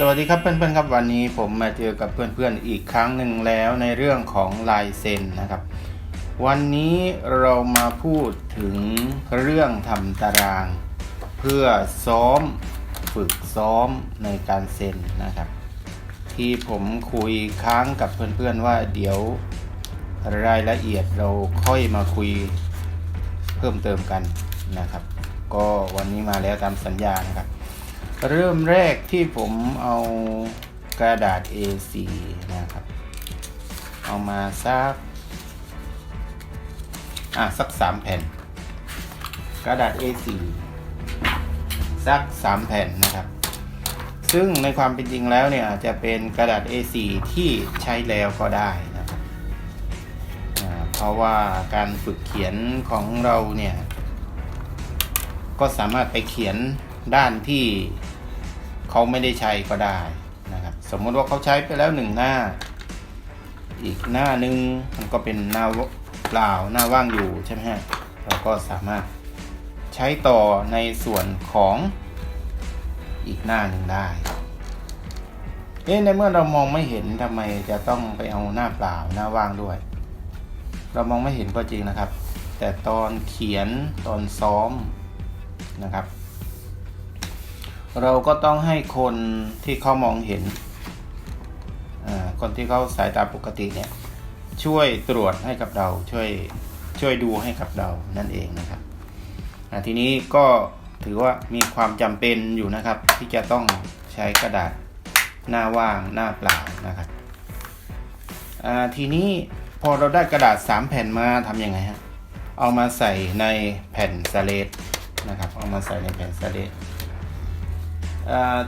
สวัสดีครับเพื่อนๆครับวันนี้ผมมาเจอกับเพื่อนๆอีกครั้งหนึ่งแล้วในเรื่องของลายเซ็นนะครับ วันนี้เรามาพูดถึงเรื่องทำตาราง เพื่อซ้อมฝึกซ้อมในการเซ็นนะครับ ที่ผมคุยค้างกับเพื่อนๆว่าเดี๋ยวรายละเอียดเราค่อยมาคุยเพิ่มเติมกันนะครับ ก็วันนี้มาแล้วตามสัญญานะครับ เริ่มแรกที่ผมเอากระดาษ A4 นะครับ เอามาสักอะสักสามแผ่น กระดาษ A4 สักสามแผ่นนะครับ ซึ่งในความเป็นจริงแล้วเนี่ยอาจจะเป็นกระดาษ A4 ที่ใช้แล้วก็ได้นะครับเพราะว่าการฝึกเขียนของเราเนี่ย ก็สามารถไปเขียนด้านที่ เขาไม่ได้ใช้ก็ได้นะครับสมมติว่าเขาใช้ไปแล้วหนึ่งหน้า อีกหน้านึงมันก็เป็นหน้าเปล่าหน้าว่างอยู่ใช่ไหมฮะเราก็สามารถใช้ต่อในส่วนของอีกหน้าหนึ่งได้เอ๊ะในเมื่อเรามองไม่เห็นทำไมจะต้องไปเอาหน้าเปล่าหน้าว่างด้วย เรามองไม่เห็นก็จริงนะครับ แต่ตอนเขียนตอนซ้อมนะครับ เราก็ต้องให้คนที่เขามองเห็นคนที่เขาสายตาปกติเนี่ยช่วยตรวจให้กับเราช่วยช่วยดูให้กับเรานั่นเองนะครับทีนี้ก็ถือว่ามีความจำเป็นอยู่นะครับ ที่จะต้องใช้กระดาษหน้าว่างหน้าเปล่านะครับทีนี้พอเราได้กระดาษ 3 แผ่นมาทำยังไงฮะเอามาใส่ในแผ่นสเลดนะครับ เอามาใส่ในแผ่นสเลด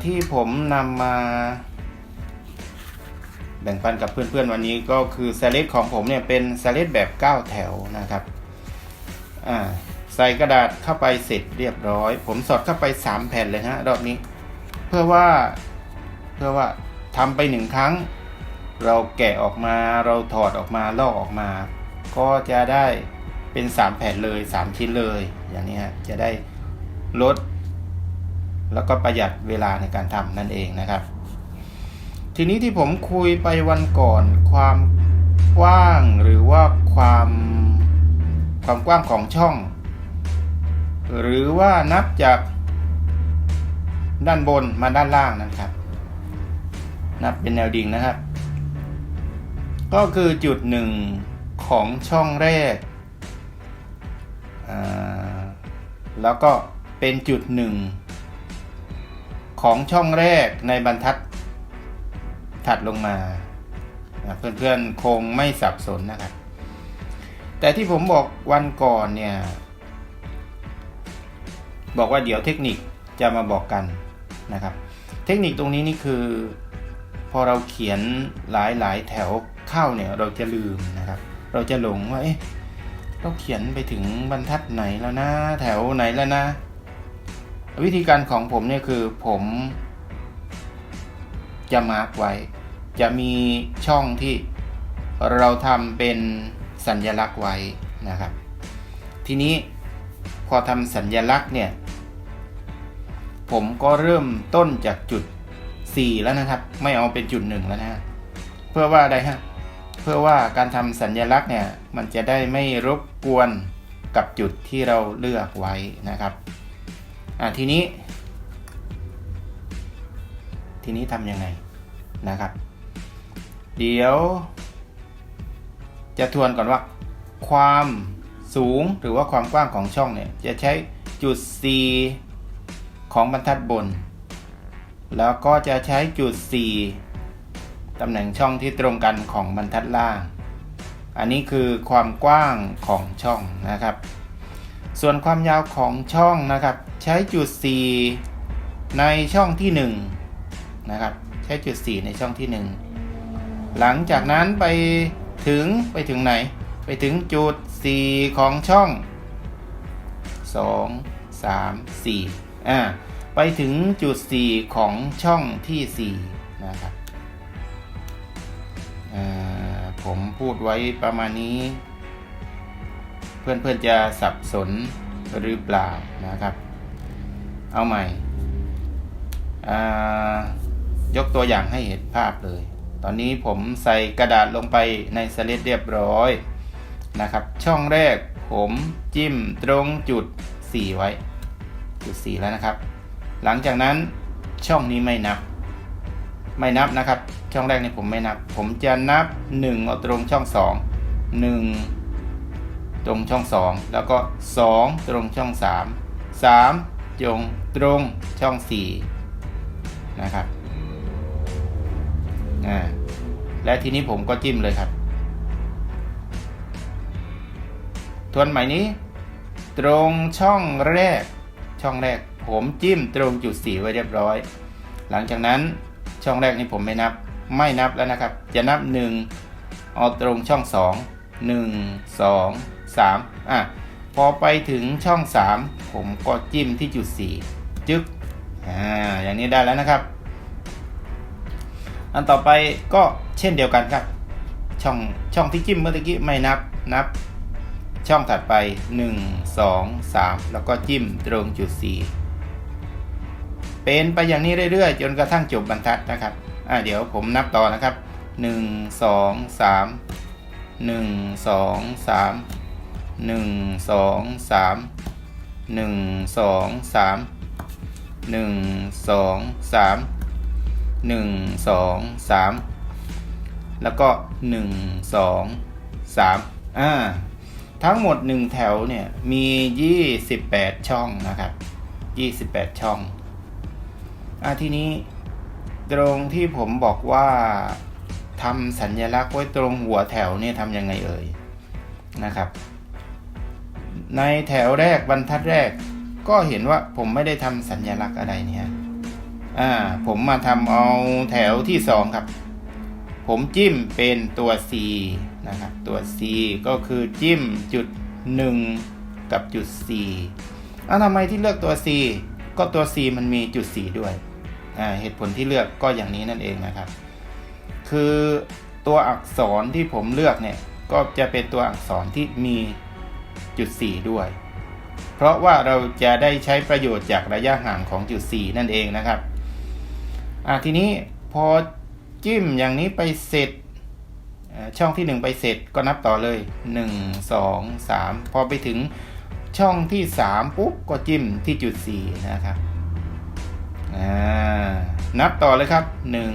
ที่ผมนำมาแบ่งปันกับเพื่อนๆวันนี้ก็คือสเลดของผมเนี่ยเป็นสเลดแบบ 9 แถวนะครับใส่กระดาษเข้าไปเสร็จเรียบร้อย ผมสอดเข้าไป 3 แผ่นเลยฮะรอบนี้ เพื่อว่าเพื่อว่าทำไปหนึ่งครั้ง เราแกะออกมาเราถอดออกมาลอกออกมา ก็จะได้เป็น 3 แผ่นเลย 3 ชิ้นเลย อย่างนี้ฮะจะได้ลด แล้วก็ประหยัดเวลาในการทำนั่นเองนะครับ ทีนี้ที่ผมคุยไปวันก่อนความกว้างหรือว่าความความกว้างของช่อง หรือว่านับจากด้านบนมาด้านล่างนะครับ นับเป็นแนวดิ่งนะครับ ก็คือจุดหนึ่งของช่องแรกอ่แล้วก็เป็นจุดหนึ่ง ของช่องแรกในบรรทัดถัดลงมาเพื่อนๆคงไม่สับสนนะครับ แต่ที่ผมบอกวันก่อนเนี่ย บอกว่าเดี๋ยวเทคนิคจะมาบอกกันนะครับ เทคนิคตรงนี้นี่คือ พอเราเขียนหลายๆแถวเข้าเนี่ยเราจะลืมนะครับ เราจะหลงว่าเอ๊ะเราเขียนไปถึงบรรทัดไหนแล้วนะ แถวไหนแล้วนะ วิธีการของผมเนี่ยคือผมจะมาร์กไว้ จะมีช่องที่เราทำเป็นสัญญลักษณ์ไว้นะครับ ทีนี้พอทำสัญญลักษณ์เนี่ย ผมก็เริ่มต้นจากจุด 4 แล้วนะครับ ไม่เอาเป็นจุด 1 แล้วนะเพื่อว่าอะไรฮะเพื่อว่าการทำสัญญลักษณ์เนี่ย มันจะได้ไม่รบกวนกับจุดที่เราเลือกไว้นะครับ อะทีนี้ ทีนี้ทำยังไงนะครับ เดี๋ยว จะทวนก่อนว่า ความสูงหรือว่าความกว้างของช่องเนี่ยจะใช้จุด C ของบรรทัดบน แล้วก็จะใช้จุด C ตำแหน่งช่องที่ตรงกันของบรรทัดล่าง อันนี้คือความกว้างของช่องนะครับ ส่วนความยาวของช่องนะครับ ใช้จุด 4 ในช่องที่ 1 นะครับ ใช้จุด 4 ในช่องที่ 1 หลังจากนั้นไปถึงไปถึงไหน ไปถึงจุด 4 ของช่อง 2 3 4อ่าไปถึงจุด 4 ของช่องที่ 4 นะครับผมพูดไว้ประมาณนี้ เพื่อนๆจะสับสนหรือเปล่านะครับ เอาใหม่ ยกตัวอย่างให้เห็นภาพเลย ตอนนี้ผมใส่กระดาษลงไปในสเลดเรียบร้อยนะครับ ช่องแรกผมจิ้มตรงจุด 4 ไว้ จุด 4 แล้วนะครับ หลังจากนั้นช่องนี้ไม่นับ ไม่นับนะครับ ช่องแรกนี่ผมไม่นับ ผมจะนับ 1 เอาตรงช่อง 2 1 ตรงช่อง 2 แล้วก็ 2 ตรงช่อง 3 3จงตรงช่อง 4 นะครับอ่าและทีนี้ผมก็จิ้มเลยครับ ทวนใหม่นี้ ตรงช่องแรก ช่องแรก ผมจิ้มตรงจุดสีไว้เรียบร้อย หลังจากนั้นช่องแรกนี้ผมไม่นับ ไม่นับแล้วนะครับ จะนับ 1 เอาตรงช่อง 2 1 2 3อะพอไปถึงช่อง 3 ผมก็จิ้มที่จุด 4 จึ๊กอ่าอย่างนี้ได้แล้วนะครับ อันต่อไปก็เช่นเดียวกันครับ ช่องช่องที่จิ้มเมื่อกี้ไม่นับนับ ช่องถัดไป 1 2 3 แล้วก็จิ้มตรงจุด 4 เป็นไปอย่างนี้เรื่อยๆ จนกระทั่งจบบรรทัดนะครับอ่าเดี๋ยวผมนับต่อนะครับ 1 2 3 1 2 3 1 2 3 1 2 3 1 2 3 1 2 3แล้วก็1 2 3อ่าทั้งหมด1แถวเนี่ยมี28ช่องนะครับ28ช่องอ่าทีนี้ตรงที่ผมบอกว่าทำสัญลักษณ์ไว้ตรงหัวแถวเนี่ยทำยังไงเอ่ยนะครับ ในแถวแรกบรรทัดแรก ก็เห็นว่าผมไม่ได้ทำสัญลักษณ์อะไรเนี่ยอ่าผมมาทำเอาแถวที่สองครับ ผมจิ้มเป็นตัว C นะครับตัว C ก็คือจิ้มจุด 1 กับจุด C อ้าวทำไมที่เลือกตัว C ก็ตัว C มันมีจุด4ด้วยอ่าเหตุผลที่เลือกก็อย่างนี้นั่นเองนะครับ คือตัวอักษรที่ผมเลือกเนี่ยก็จะเป็นตัวอักษรที่มี จุด 4 ด้วย เพราะว่าเราจะได้ใช้ประโยชน์จากระยะห่างของจุด 4 นั่นเองนะครับอ่าทีนี้พอจิ้มอย่างนี้ไปเสร็จช่องที่ 1 ไปเสร็จก็นับต่อเลย 1 2 3 พอไปถึงช่องที่ 3 ปุ๊บก็จิ้มที่จุด 4 นะครับนับต่อเลยครับ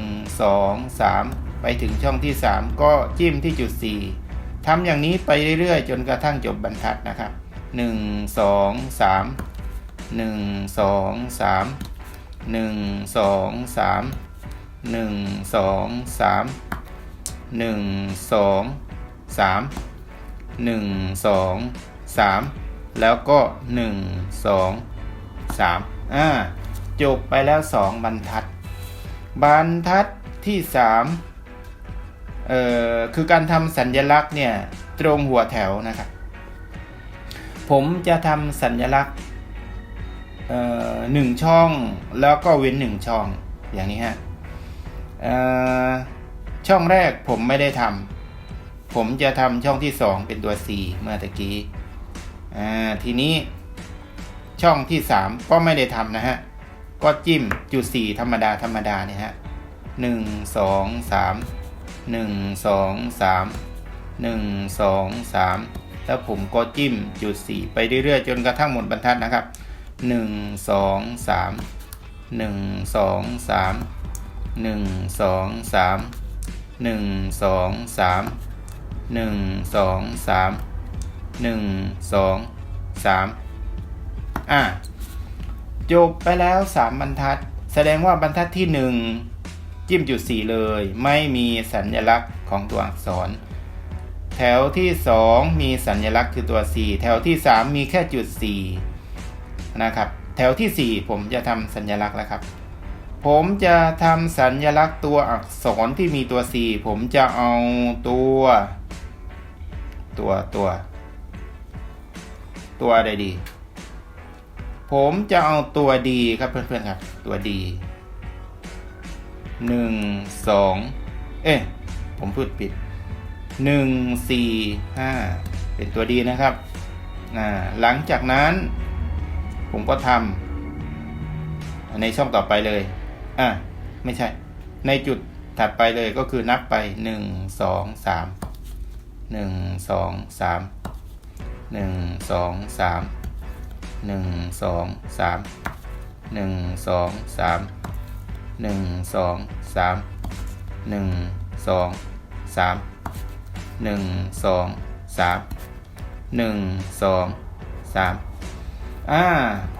1 2 3 ไปถึงช่องที่ 3 ก็จิ้มที่จุด 4 ทำอย่างนี้ไปเรื่อยๆ จนกระทั่งจบบรรทัดนะครับ 1 2 3 1 2 3 1 2 3 1 2 3 1 2 3 1 2 3 แล้วก็ 1 2 3อ่าจบไปแล้ว 2 บรรทัด บรรทัดที่ 3 เอ่อคือการทำสัญญลักษณ์เนี่ยตรงหัวแถวนะครับ ผมจะทำสัญญลักษณ์เอ่อหนึ่งช่องแล้วก็เว้นหนึ่งช่องอย่างนี้ฮะช่องแรกผมไม่ได้ทำผมจะทำช่องที่2เป็นตัว C เมื่อตะกี้ทีนี้ช่องที่3ก็ไม่ได้ทำนะฮะ ก็จิ้มจุด4ธรรมดาธรรมดาเนี่ยฮะหนึ่งสองสาม หนึ่งสองสามหนึ่งสองสามแล้วผมก็จิ้มจุด 4 ไปเรื่อยๆ จนกระทั่งหมดบรรทัดนะครับหนึ่งสองสามหนึ่งสองสามหนึ่งสองสามหนึ่งสองสามหนึ่งสองสามหนึ่งสองสามอะจบไปแล้วสามบรรทัด แสดงว่าบรรทัดที่หนึ่ง จิ้มจุดสี่เลย ไม่มีสัญลักษณ์ของตัวอักษร แถวที่สองมีสัญลักษณ์คือตัว C แถวที่สามมีแค่จุด 4 นะครับ แถวที่ 4 ผมจะทำสัญลักษณ์แล้วครับ ผมจะทำสัญลักษณ์ตัวอักษรที่มีตัว C ผมจะเอาตัว ตัวตัว ตัวอะไรดี ผมจะเอาตัวดีครับเพื่อนๆครับ ตัวดี หนึ่งสองเอ๊ะผมพูดผิดหนึ่งสี่ห้าเป็นตัวดีนะครับหลังจากนั้น ผมก็ทำในช่องต่อไปเลยอะไม่ใช่ ในจุดถัดไปเลยก็คือนับไปหนึ่งสองสามหนึ่งสองสามหนึ่งสองสามหนึ่งสองสามหนึ่งสองสาม หนึ่งสองสามหนึ่งสองสามหนึ่งสองสามหนึ่งสองสามอ่า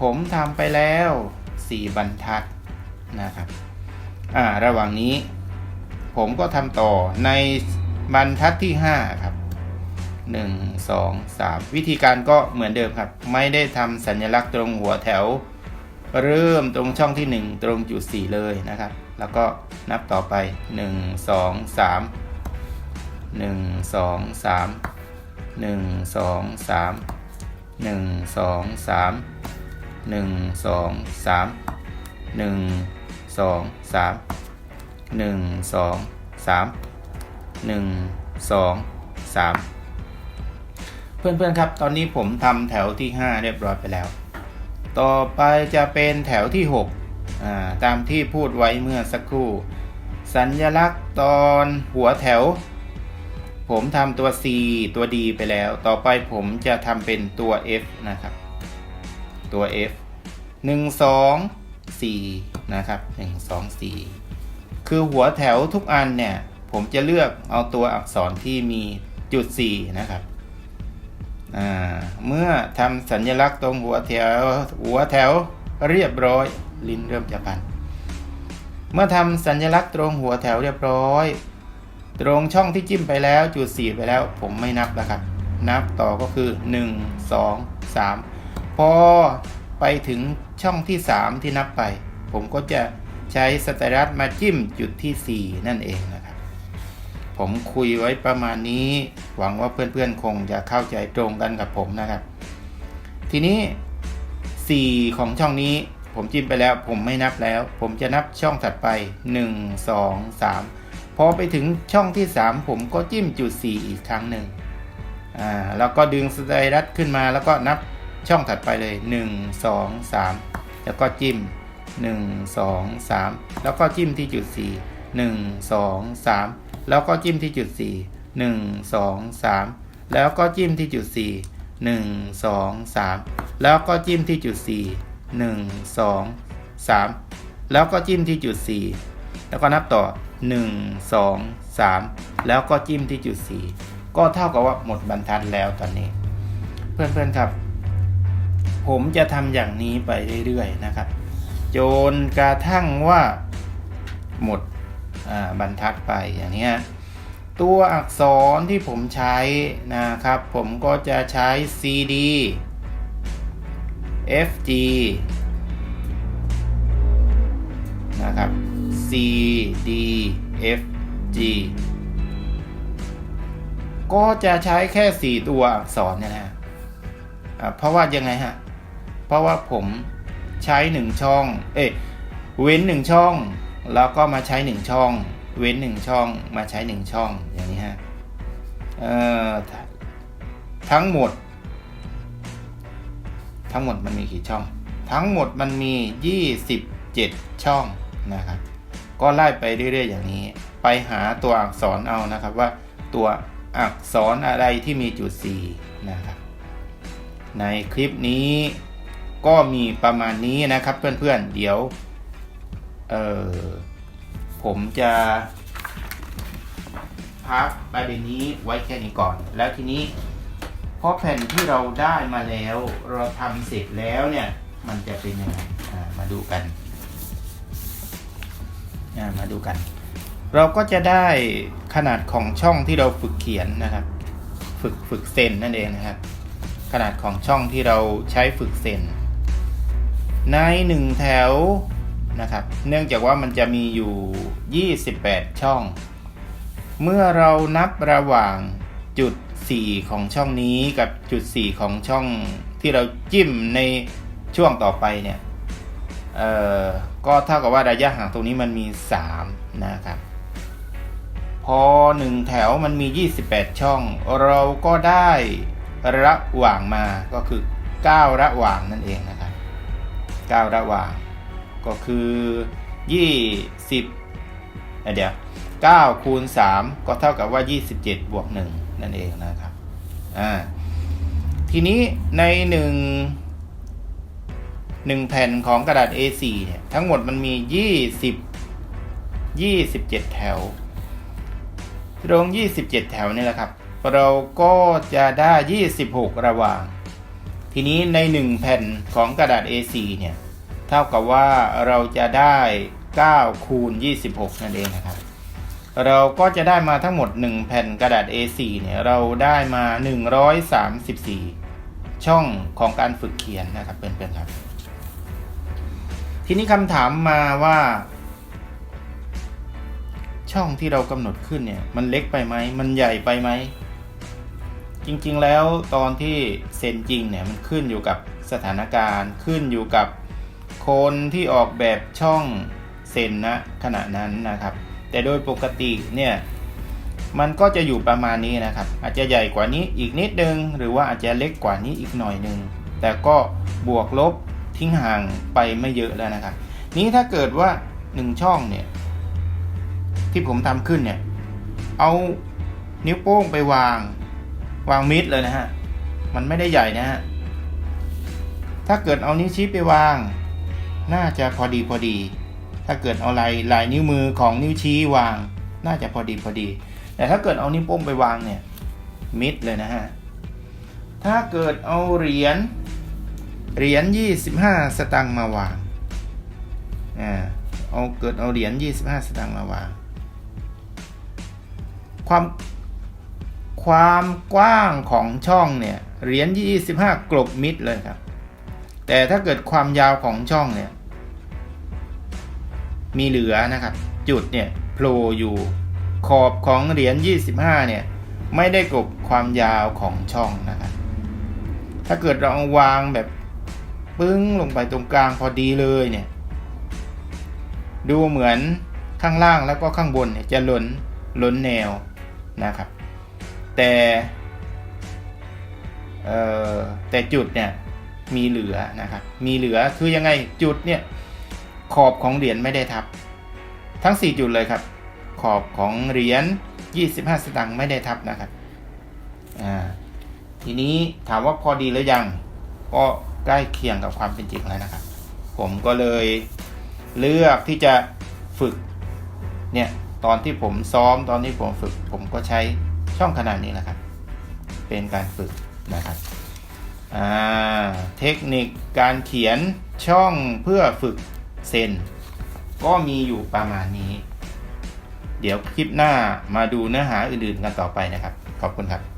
ผมทำไปแล้วสี่บรรทัดนะครับอ่าระหว่างนี้ ผมก็ทำต่อในบรรทัดที่5ครับ1 2 3วิธีการก็เหมือนเดิมครับ ไม่ได้ทำสัญลักษณ์ตรงหัวแถว เริ่มตรงช่องที่ 1 ตรงจุด 4 เลยนะครับ แล้วก็นับต่อไป 1 2 3 1 2 3 1 2 3 1 2 3 1 2 3 1 2 3หนึ่งสองสามหนึ่งสองสามเพื่อนๆครับ ตอนนี้ผมทำแถวที่ 5 เรียบร้อยไปแล้ว ต่อไปจะเป็นแถวที่6าตามที่พูดไว้เมื่อสักครู่ สัญลักษณ์ตอนหัวแถว ผมทำตัว C ตัว D ไปแล้ว ต่อไปผมจะทำเป็นตัว F นะครับ ตัว F 1 2 4นะครับ1 2 4 คือหัวแถวทุกอันเนี่ย ผมจะเลือกเอาตัวอักษรที่มีจุด 4 นะครับ เมื่อทำสัญลักษณ์ตรงหัวแถวหัวแถวเรียบร้อย ลิ้นเริ่มจะพัน เมื่อทำสัญลักษณ์ตรงหัวแถวเรียบร้อย ตรงช่องที่จิ้มไปแล้วจุด4ไปแล้ว ผมไม่นับแล้วครับ นับต่อก็คือ 1 2 3 พอไปถึงช่องที่ 3 ที่นับไป ผมก็จะใช้สเตรัสมาจิ้มจุดที่ 4 นั่นเองนะครับ ผมคุยไว้ประมาณนี้ หวังว่าเพื่อนๆ คงจะเข้าใจตรงกันกับผมนะครับ ทีนี้ 4 ของช่องนี้ ผมจิ้มไปแล้ว ผมไม่นับแล้ว ผมจะนับช่องถัดไป 1 2 3 พอไปถึงช่องที่ 3 ผมก็จิ้มจุด 4 อีกครั้งหนึ่งอ่าแล้วก็ดึงสไตรัสขึ้นมาแล้วก็นับช่องถัดไปเลย 1 2 3 แล้วก็จิ้ม 1 2 3 แล้วก็จิ้มที่จุด 4 1 2 3 แล้วก็จิ้มที่จุด 4 1 2 3 แล้วก็จิ้มที่จุด 4 1 2 3 แล้วก็จิ้มที่จุด 4 1 2 3 แล้วก็จิ้มที่จุด 4 แล้วก็นับต่อ 1 2 3 แล้วก็จิ้มที่จุด 4 ก็เท่ากับว่าหมดบรรทัดแล้วตอนนี้ เพื่อนๆครับ ผมจะทำอย่างนี้ไปเรื่อยๆนะครับ จนกระทั่งว่าหมด บรรทัดไปอย่างนี้ตัวอักษรที่ผมใช้นะครับ ผมก็จะใช้ CD FG นะครับ C D F G ก็จะใช้แค่ 4 ตัวอักษรเนี่ยนะเพราะว่ายังไงฮะ เพราะว่าผมใช้ 1 ช่อง เอ๊ะ เว้น 1 ช่อง แล้วก็มาใช้ 1 ช่อง เว้น 1 ช่องมาใช้ 1 ช่องอย่างนี้ฮะเอ่อทั้งหมด ทั้งหมดมันมีกี่ช่อง ทั้งหมดมันมี 27 ช่องนะครับก็ไล่ไปเรื่อยๆอย่างนี้ ไปหาตัวอักษรเอานะครับว่าตัวอักษรอะไรที่มีจุด 4 นะครับในคลิปนี้ก็มีประมาณนี้นะครับเพื่อนๆ เดี๋ยว เออผมจะพักประเด็นนี้ไว้แค่นี้ก่อน แล้วทีนี้เพราะแผ่นที่เราได้มาแล้ว เราทำเสร็จแล้วเนี่ย มันจะเป็นยังไงมาดูกันมาดูกัน เราก็จะได้ขนาดของช่องที่เราฝึกเขียนนะครับ ฝึกฝึกเซนนั่นเองนะครับ ขนาดของช่องที่เราใช้ฝึกเซนในหนึ่งแถว นะครับ เนื่องจากว่ามันจะมีอยู่ 28 ช่อง เมื่อเรานับระหว่างจุด 4 ของช่องนี้กับจุด 4 ของช่องที่เราจิ้มในช่วงต่อไปเนี่ยเออก็เท่ากับว่าระยะห่างตรงนี้มันมี 3 นะครับ พอ 1 แถวมันมี 28 ช่อง เราก็ได้ระหว่างมาก็คือ 9 ระหว่างนั่นเองนะครับ 9 ระหว่าง ก็คือ 20เดี๋ยว9คูณ3ก็เท่ากับว่า 27 บวก 1 นั่นเองนะครับอ่าทีนี้ในหนึ่งหนึ่งแผ่นของกระดาษ A4 เนี่ยทั้งหมดมันมี 20 27 แถวตรง 27 แถวนี่แหละครับ เราก็จะได้ 26 ระหว่าง ทีนี้ใน 1 แผ่นของกระดาษ A4 เนี่ย เท่ากับว่าเราจะได้ 9 คูณ 26 นั่นเองนะครับ เราก็จะได้มาทั้งหมด 1 แผ่นกระดาษ A4 เนี่ยเราได้มา 134 ช่องของการฝึกเขียนนะครับเพื่อนๆครับ ทีนี้คำถามมาว่า ช่องที่เรากำหนดขึ้นเนี่ยมันเล็กไปไหม มันใหญ่ไปไหม จริงๆแล้วตอนที่เซ็นจริงเนี่ยมันขึ้นอยู่กับสถานการณ์ขึ้นอยู่กับ คนที่ออกแบบช่องเซนนะขณะนั้นนะครับ แต่โดยปกติเนี่ยมันก็จะอยู่ประมาณนี้นะครับ อาจจะใหญ่กว่านี้อีกนิดนึง หรือว่าอาจจะเล็กกว่านี้อีกหน่อยนึง แต่ก็บวกลบทิ้งห่างไปไม่เยอะแล้วนะครับ นี้ถ้าเกิดว่า 1 ช่องเนี่ยที่ผมทำขึ้นเนี่ยเอานิ้วโป้งไปวางวางมิดเลยนะฮะ มันไม่ได้ใหญ่นะฮะ ถ้าเกิดเอานิ้วชี้ไปวาง น่าจะพอดีพอดี ถ้าเกิดเอาลายลายนิ้วมือของนิ้วชี้วาง น่าจะพอดีพอดี แต่ถ้าเกิดเอานิ้วโป้งไปวางเนี่ยมิดเลยนะฮะ ถ้าเกิดเอาเหรียญเหรียญ25 สตางค์มาวางอ่าเอาเกิดเอาเหรียญ25 สตางค์มาวาง ความความกว้างของช่องเนี่ยเหรียญ25 กลบมิดเลยครับ แต่ถ้าเกิดความยาวของช่องเนี่ย มีเหลือนะครับ จุดเนี่ยโผล่อยู่ขอบของเหรียญ 25 เนี่ย ไม่ได้กบความยาวของช่องนะครับ ถ้าเกิดเราเอาวางแบบปึ้งลงไปตรงกลางพอดีเลยเนี่ย ดูเหมือนข้างล่างแล้วก็ข้างบนเนี่ยจะล้นล้นแนวนะครับ แต่เอ่อแต่จุดเนี่ยมีเหลือนะครับ มีเหลือคือยังไงจุดเนี่ย ขอบของเหรียญไม่ได้ทับ ทั้ง 4 จุดเลยครับ ขอบของเหรียญ25 สตางค์ไม่ได้ทับนะครับอ่าทีนี้ถามว่าพอดีหรือยัง ก็ใกล้เคียงกับความเป็นจริงแล้วนะครับ ผมก็เลยเลือกที่จะฝึกเนี่ยตอนที่ผมซ้อมตอนที่ผมฝึก ผมก็ใช้ช่องขนาดนี้แหละครับ เป็นการฝึกนะครับเทคนิคการเขียนช่องเพื่อฝึก เซนก็มีอยู่ประมาณนี้ เดี๋ยวคลิปหน้ามาดูเนื้อหาอื่นๆกันต่อไปนะครับ ขอบคุณครับ